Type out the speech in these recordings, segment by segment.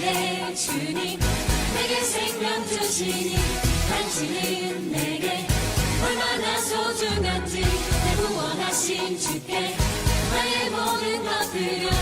나의 주님 내게 생명 주시니 당신은 내게 얼마나 소중한지 내 구원하신 주께 나의 모든 것들을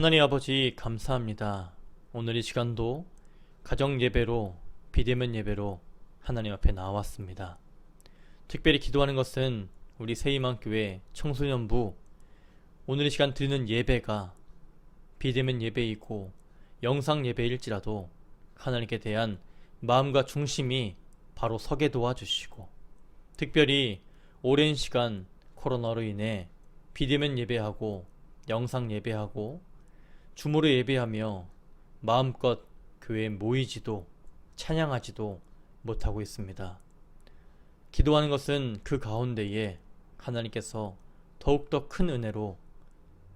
하나님 아버지 감사합니다. 오늘 이 시간도 가정 예배로 비대면 예배로 하나님 앞에 나왔습니다. 특별히 기도하는 것은 우리 세이만교회 청소년부 오늘 이 시간 드리는 예배가 비대면 예배이고 영상 예배일지라도 하나님께 대한 마음과 중심이 바로 서게 도와주시고 특별히 오랜 시간 코로나로 인해 비대면 예배하고 영상 예배하고 주무로 예배하며 마음껏 교회에 모이지도 찬양하지도 못하고 있습니다. 기도하는 것은 그 가운데에 하나님께서 더욱더 큰 은혜로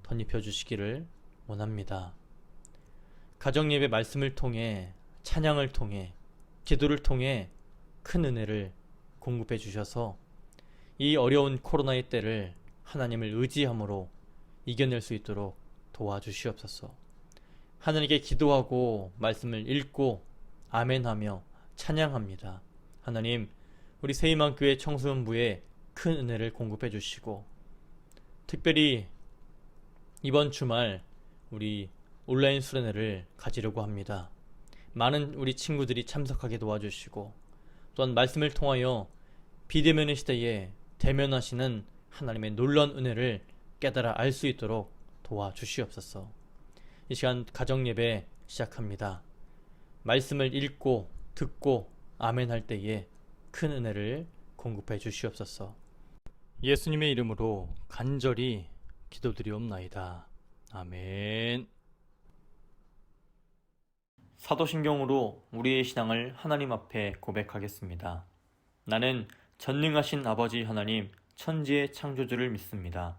덧입혀 주시기를 원합니다. 가정 예배 말씀을 통해 찬양을 통해 기도를 통해 큰 은혜를 공급해 주셔서 이 어려운 코로나의 때를 하나님을 의지함으로 이겨낼 수 있도록 도와주시옵소서. 하나님께 기도하고 말씀을 읽고 아멘하며 찬양합니다. 하나님, 우리 세이만 교회 청소년부에 큰 은혜를 공급해 주시고 특별히 이번 주말 우리 온라인 수련회를 가지려고 합니다. 많은 우리 친구들이 참석하게 도와주시고 또한 말씀을 통하여 비대면의 시대에 대면하시는 하나님의 놀라운 은혜를 깨달아 알 수 있도록 도와주시옵소서. 이 시간 가정 예배 시작합니다. 말씀을 읽고 듣고 아멘 할 때에 큰 은혜를 공급해 주시옵소서. 예수님의 이름으로 간절히 기도드리옵나이다. 아멘. 사도신경으로 우리의 신앙을 하나님 앞에 고백하겠습니다. 나는 전능하신 아버지 하나님 천지의 창조주를 믿습니다.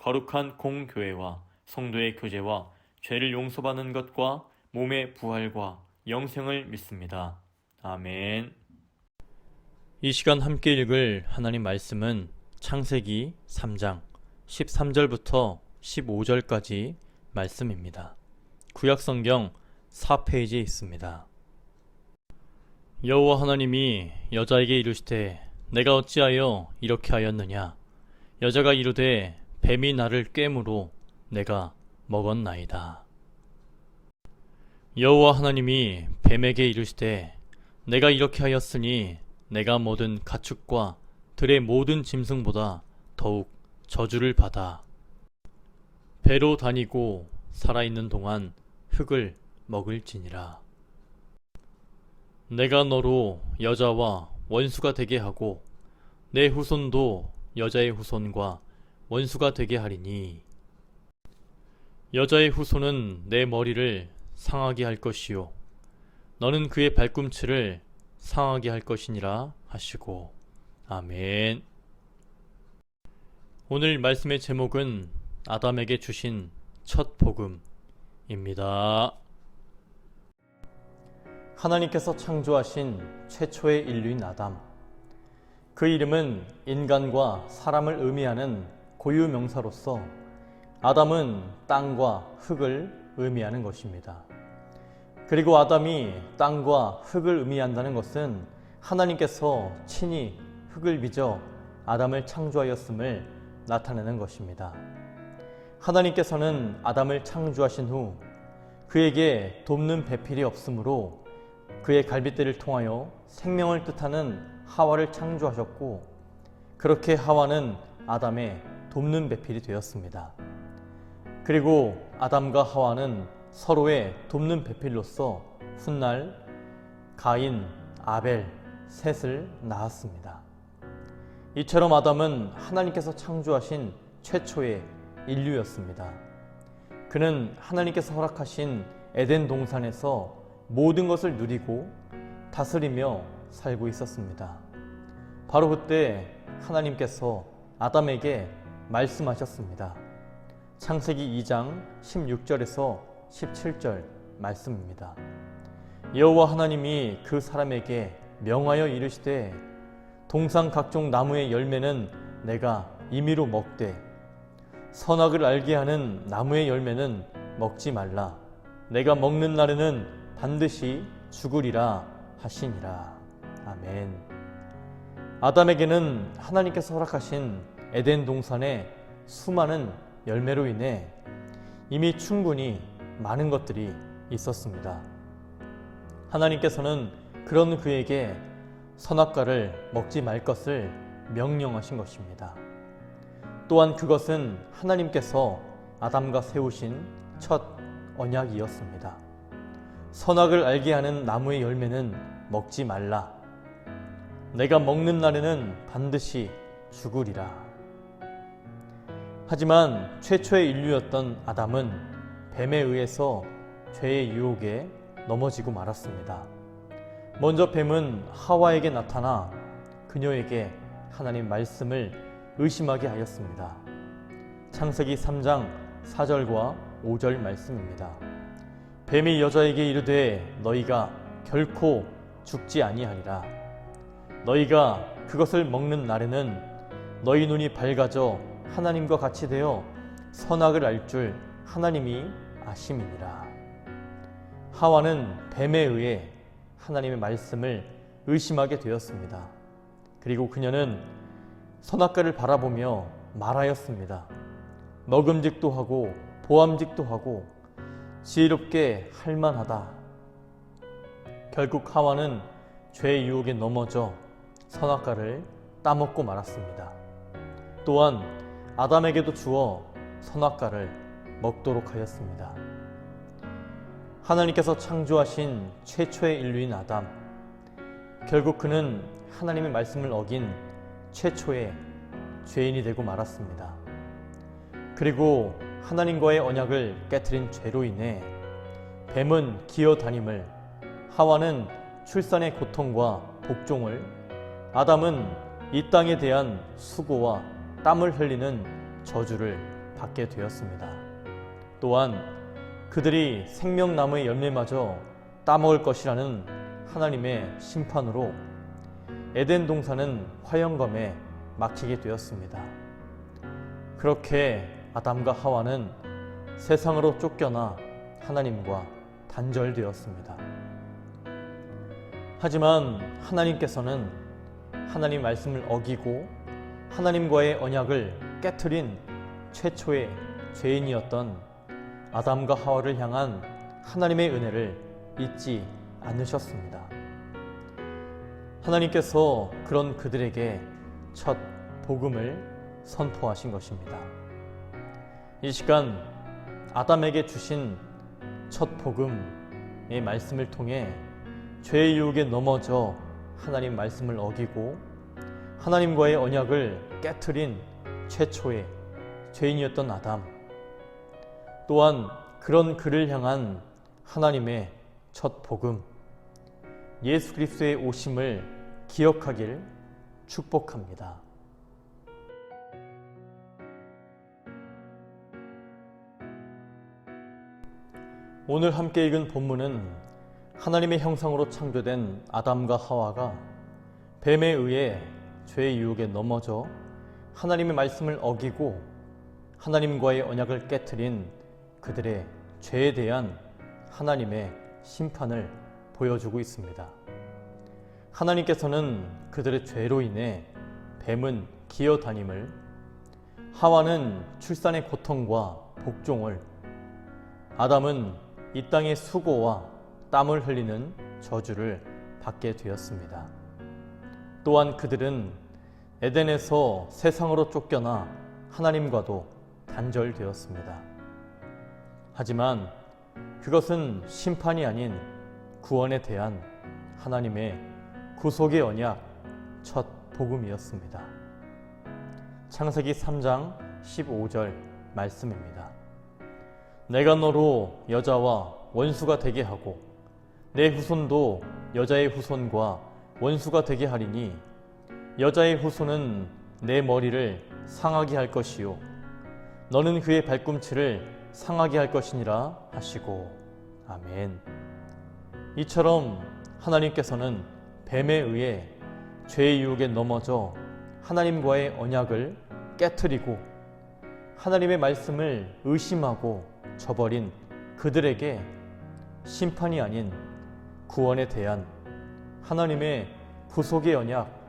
거룩한 공교회와 성도의 교제와 죄를 용서받는 것과 몸의 부활과 영생을 믿습니다. 아멘. 이 시간 함께 읽을 하나님 말씀은 창세기 3장 13절부터 15절까지 말씀입니다. 구약 성경 4페이지에 있습니다. 여호와 하나님이 여자에게 이르시되 내가 어찌하여 이렇게 하였느냐 여자가 이르되 뱀이 나를 꿰므로 내가 먹었나이다. 여호와 하나님이 뱀에게 이르시되 내가 이렇게 하였으니 내가 모든 가축과 들의 모든 짐승보다 더욱 저주를 받아 배로 다니고 살아있는 동안 흙을 먹을지니라. 내가 너로 여자와 원수가 되게 하고 내 후손도 여자의 후손과 원수가 되게 하리니 여자의 후손은 내 머리를 상하게 할 것이요 너는 그의 발꿈치를 상하게 할 것이니라 하시고 아멘. 오늘 말씀의 제목은 아담에게 주신 첫 복음입니다. 하나님께서 창조하신 최초의 인류인 아담. 그 이름은 인간과 사람을 의미하는 고유 명사로서 아담은 땅과 흙을 의미하는 것입니다. 그리고 아담이 땅과 흙을 의미한다는 것은 하나님께서 친히 흙을 빚어 아담을 창조하였음을 나타내는 것입니다. 하나님께서는 아담을 창조하신 후 그에게 돕는 배필이 없으므로 그의 갈빗대를 통하여 생명을 뜻하는 하와를 창조하셨고 그렇게 하와는 아담의 돕는 배필이 되었습니다. 그리고 아담과 하와는 서로의 돕는 배필로서 훗날 가인, 아벨, 셋을 낳았습니다. 이처럼 아담은 하나님께서 창조하신 최초의 인류였습니다. 그는 하나님께서 허락하신 에덴 동산에서 모든 것을 누리고 다스리며 살고 있었습니다. 바로 그때 하나님께서 아담에게 말씀하셨습니다. 창세기 2장 16절에서 17절 말씀입니다. 여호와 하나님이 그 사람에게 명하여 이르시되 동상 각종 나무의 열매는 내가 임의로 먹되 선악을 알게 하는 나무의 열매는 먹지 말라. 내가 먹는 날에는 반드시 죽으리라 하시니라. 아멘. 아담에게는 하나님께서 허락하신 에덴 동산의 수많은 열매로 인해 이미 충분히 많은 것들이 있었습니다. 하나님께서는 그런 그에게 선악과를 먹지 말 것을 명령하신 것입니다. 또한 그것은 하나님께서 아담과 세우신 첫 언약이었습니다. 선악을 알게 하는 나무의 열매는 먹지 말라. 내가 먹는 날에는 반드시 죽으리라. 하지만 최초의 인류였던 아담은 뱀에 의해서 죄의 유혹에 넘어지고 말았습니다. 먼저 뱀은 하와에게 나타나 그녀에게 하나님 말씀을 의심하게 하였습니다. 창세기 3장 4절과 5절 말씀입니다. 뱀이 여자에게 이르되 너희가 결코 죽지 아니하리라. 너희가 그것을 먹는 날에는 너희 눈이 밝아져 하나님과 같이 되어 선악을 알 줄 하나님이 아심이니라. 하와는 뱀에 의해 하나님의 말씀을 의심하게 되었습니다. 그리고 그녀는 선악과를 바라보며 말하였습니다. 먹음직도 하고 보암직도 하고 지혜롭게 할만하다. 결국 하와는 죄의 유혹에 넘어져 선악과를 따먹고 말았습니다. 또한 아담에게도 주어 선악과를 먹도록 하였습니다. 하나님께서 창조하신 최초의 인류인 아담. 결국 그는 하나님의 말씀을 어긴 최초의 죄인이 되고 말았습니다. 그리고 하나님과의 언약을 깨뜨린 죄로 인해 뱀은 기어 다님을, 하와는 출산의 고통과 복종을, 아담은 이 땅에 대한 수고와 땀을 흘리는 저주를 받게 되었습니다. 또한 그들이 생명나무의 열매마저 따먹을 것이라는 하나님의 심판으로 에덴 동산은 화영검에 막히게 되었습니다. 그렇게 아담과 하와는 세상으로 쫓겨나 하나님과 단절되었습니다. 하지만 하나님께서는 하나님 말씀을 어기고 하나님과의 언약을 깨뜨린 최초의 죄인이었던 아담과 하와를 향한 하나님의 은혜를 잊지 않으셨습니다. 하나님께서 그런 그들에게 첫 복음을 선포하신 것입니다. 이 시간 아담에게 주신 첫 복음의 말씀을 통해 죄의 유혹에 넘어져 하나님 말씀을 어기고 하나님과의 언약을 깨뜨린 최초의 죄인이었던 아담 또한 그런 그를 향한 하나님의 첫 복음 예수 그리스도의 오심을 기억하길 축복합니다. 오늘 함께 읽은 본문은 하나님의 형상으로 창조된 아담과 하와가 뱀에 의해 죄의 유혹에 넘어져 하나님의 말씀을 어기고 하나님과의 언약을 깨뜨린 그들의 죄에 대한 하나님의 심판을 보여주고 있습니다. 하나님께서는 그들의 죄로 인해 뱀은 기어다님을 하와는 출산의 고통과 복종을 아담은 이 땅의 수고와 땀을 흘리는 저주를 받게 되었습니다. 또한 그들은 에덴에서 세상으로 쫓겨나 하나님과도 단절되었습니다. 하지만 그것은 심판이 아닌 구원에 대한 하나님의 구속의 언약 첫 복음이었습니다. 창세기 3장 15절 말씀입니다. 내가 너로 여자와 원수가 되게 하고 내 후손도 여자의 후손과 원수가 되게 하리니 여자의 후손은 내 머리를 상하게 할 것이요 너는 그의 발꿈치를 상하게 할 것이니라 하시고 아멘. 이처럼 하나님께서는 뱀에 의해 죄의 유혹에 넘어져 하나님과의 언약을 깨뜨리고 하나님의 말씀을 의심하고 저버린 그들에게 심판이 아닌 구원에 대한 하나님의 구속의 언약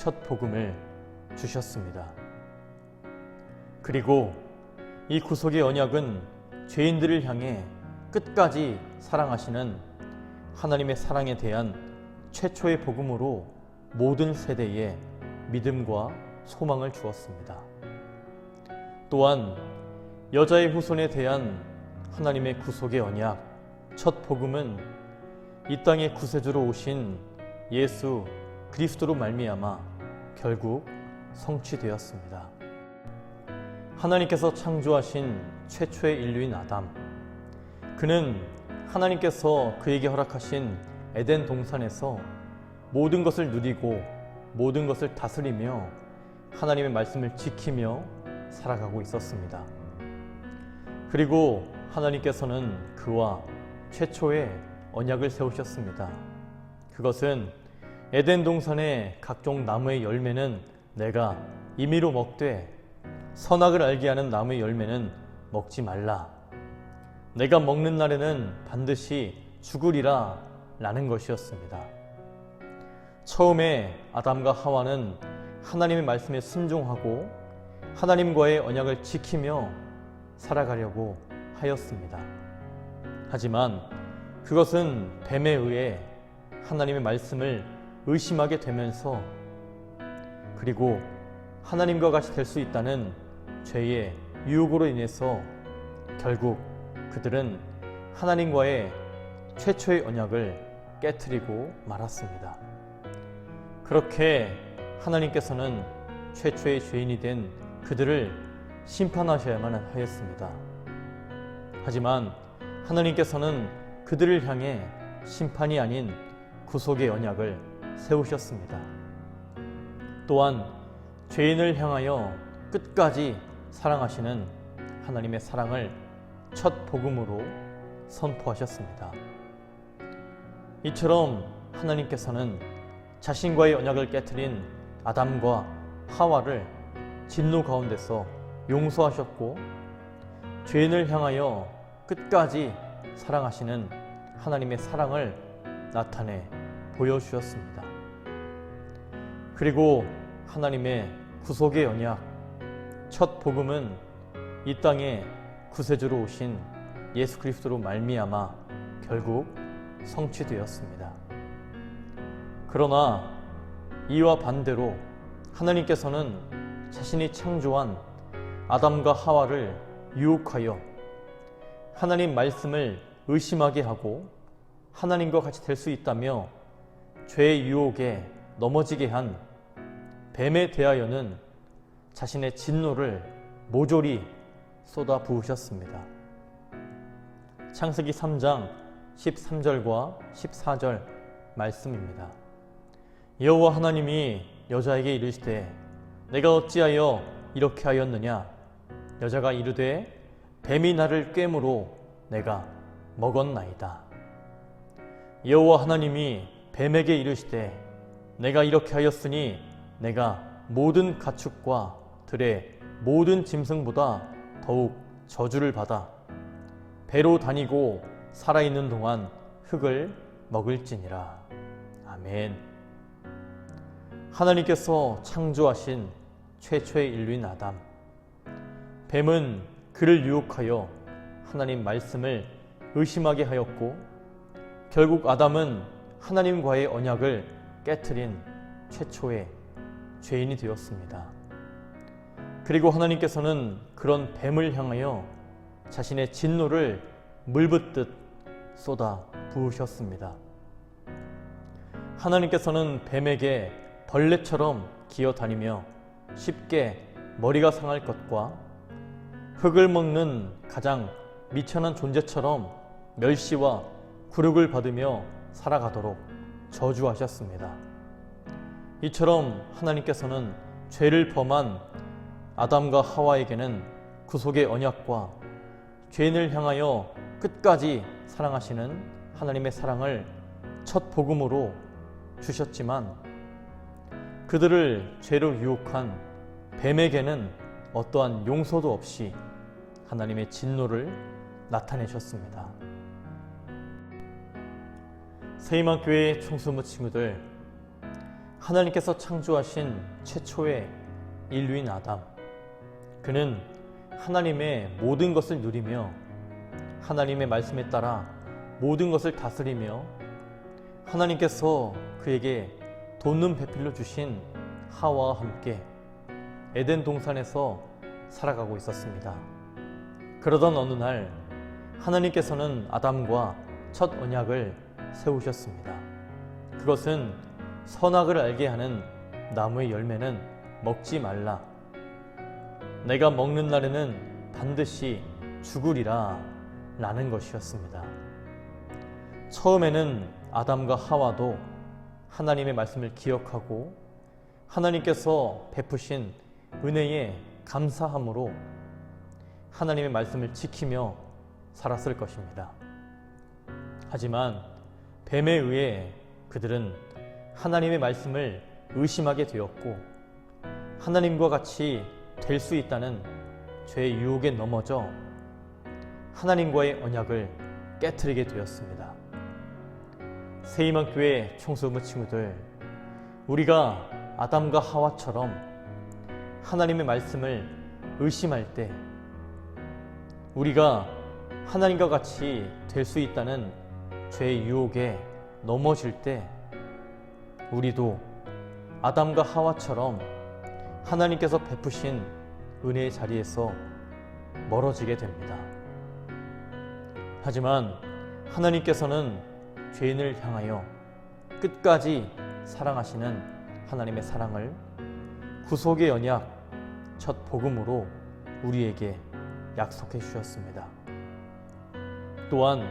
첫 복음을 주셨습니다. 그리고 이 구속의 언약은 죄인들을 향해 끝까지 사랑하시는 하나님의 사랑에 대한 최초의 복음으로 모든 세대에 믿음과 소망을 주었습니다. 또한 여자의 후손에 대한 하나님의 구속의 언약 첫 복음은 이 땅의 구세주로 오신 예수 그리스도로 말미암아 결국 성취되었습니다. 하나님께서 창조하신 최초의 인류인 아담. 그는 하나님께서 그에게 허락하신 에덴 동산에서 모든 것을 누리고 모든 것을 다스리며 하나님의 말씀을 지키며 살아가고 있었습니다. 그리고 하나님께서는 그와 최초의 언약을 세우셨습니다. 그것은 에덴 동산의 각종 나무의 열매는 내가 임의로 먹되 선악을 알게 하는 나무의 열매는 먹지 말라. 내가 먹는 날에는 반드시 죽으리라 라는 것이었습니다. 처음에 아담과 하와는 하나님의 말씀에 순종하고 하나님과의 언약을 지키며 살아가려고 하였습니다. 하지만 그것은 뱀에 의해 하나님의 말씀을 의심하게 되면서 그리고 하나님과 같이 될 수 있다는 죄의 유혹으로 인해서 결국 그들은 하나님과의 최초의 언약을 깨뜨리고 말았습니다. 그렇게 하나님께서는 최초의 죄인이 된 그들을 심판하셔야만 하였습니다. 하지만 하나님께서는 그들을 향해 심판이 아닌 구속의 언약을 세우셨습니다. 또한 죄인을 향하여 끝까지 사랑하시는 하나님의 사랑을 첫 복음으로 선포하셨습니다. 이처럼 하나님께서는 자신과의 언약을 깨뜨린 아담과 하와를 진노 가운데서 용서하셨고 죄인을 향하여 끝까지 사랑하시는 하나님의 사랑을 나타내 보여주셨습니다. 그리고 하나님의 구속의 언약 첫 복음은 이 땅에 구세주로 오신 예수 그리스도로 말미암아 결국 성취되었습니다. 그러나 이와 반대로 하나님께서는 자신이 창조한 아담과 하와를 유혹하여 하나님 말씀을 의심하게 하고 하나님과 같이 될 수 있다며 죄의 유혹에 넘어지게 한 뱀에 대하여는 자신의 진노를 모조리 쏟아 부으셨습니다. 창세기 3장 13절과 14절 말씀입니다. 여호와 하나님이 여자에게 이르시되 내가 어찌하여 이렇게 하였느냐 여자가 이르되 뱀이 나를 꿰므로 내가 먹었나이다. 여호와 하나님이 뱀에게 이르시되 내가 이렇게 하였으니 내가 모든 가축과 들의 모든 짐승보다 더욱 저주를 받아 배로 다니고 살아있는 동안 흙을 먹을지니라. 아멘. 하나님께서 창조하신 최초의 인류인 아담. 뱀은 그를 유혹하여 하나님 말씀을 의심하게 하였고 결국 아담은 하나님과의 언약을 깨뜨린 최초의 죄인이 되었습니다. 그리고 하나님께서는 그런 뱀을 향하여 자신의 진노를 물붓듯 쏟아 부으셨습니다. 하나님께서는 뱀에게 벌레처럼 기어 다니며 쉽게 머리가 상할 것과 흙을 먹는 가장 미천한 존재처럼 멸시와 굴욕을 받으며 살아가도록 저주하셨습니다. 이처럼 하나님께서는 죄를 범한 아담과 하와에게는 구속의 언약과 죄인을 향하여 끝까지 사랑하시는 하나님의 사랑을 첫 복음으로 주셨지만 그들을 죄로 유혹한 뱀에게는 어떠한 용서도 없이 하나님의 진노를 나타내셨습니다. 세이만교회 총수무 친구들 하나님께서 창조하신 최초의 인류인 아담 그는 하나님의 모든 것을 누리며 하나님의 말씀에 따라 모든 것을 다스리며 하나님께서 그에게 돋는 배필로 주신 하와와 함께 에덴 동산에서 살아가고 있었습니다. 그러던 어느 날 하나님께서는 아담과 첫 언약을 세우셨습니다. 그것은 선악을 알게 하는 나무의 열매는 먹지 말라. 내가 먹는 날에는 반드시 죽으리라 라는 것이었습니다. 처음에는 아담과 하와도 하나님의 말씀을 기억하고 하나님께서 베푸신 은혜에 감사함으로 하나님의 말씀을 지키며 살았을 것입니다. 하지만 뱀에 의해 그들은 하나님의 말씀을 의심하게 되었고 하나님과 같이 될 수 있다는 죄의 유혹에 넘어져 하나님과의 언약을 깨뜨리게 되었습니다. 세이만 교회 청소부 친구들, 우리가 아담과 하와처럼 하나님의 말씀을 의심할 때, 우리가 하나님과 같이 될 수 있다는 죄의 유혹에 넘어질 때, 우리도 아담과 하와처럼 하나님께서 베푸신 은혜의 자리에서 멀어지게 됩니다. 하지만 하나님께서는 죄인을 향하여 끝까지 사랑하시는 하나님의 사랑을 구속의 언약 첫 복음으로 우리에게 약속해 주셨습니다. 또한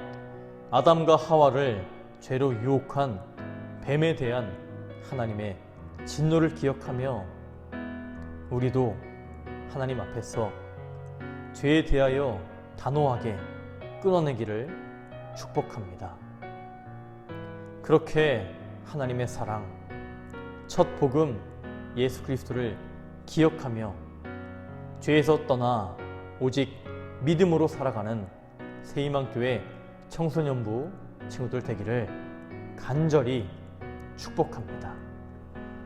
아담과 하와를 죄로 유혹한 뱀에 대한 하나님의 진노를 기억하며 우리도 하나님 앞에서 죄에 대하여 단호하게 끊어내기를 축복합니다. 그렇게 하나님의 사랑, 첫 복음 예수 그리스도를 기억하며 죄에서 떠나 오직 믿음으로 살아가는 세이만 교회 청소년부 친구들 되기를 간절히 축복합니다.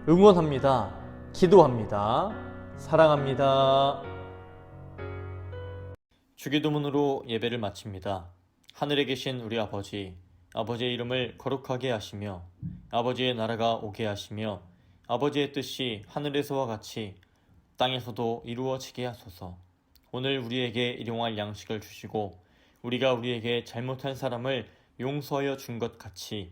응원합니다. 기도합니다. 사랑합니다. 주기도문으로 예배를 마칩니다. 하늘에 계신 우리 아버지, 아버지의 이름을 거룩하게 하시며 아버지의 나라가 오게 하시며 아버지의 뜻이 하늘에서와 같이 땅에서도 이루어지게 하소서. 오늘 우리에게 일용할 양식을 주시고 우리가 우리에게 잘못한 사람을 용서하여 준 것 같이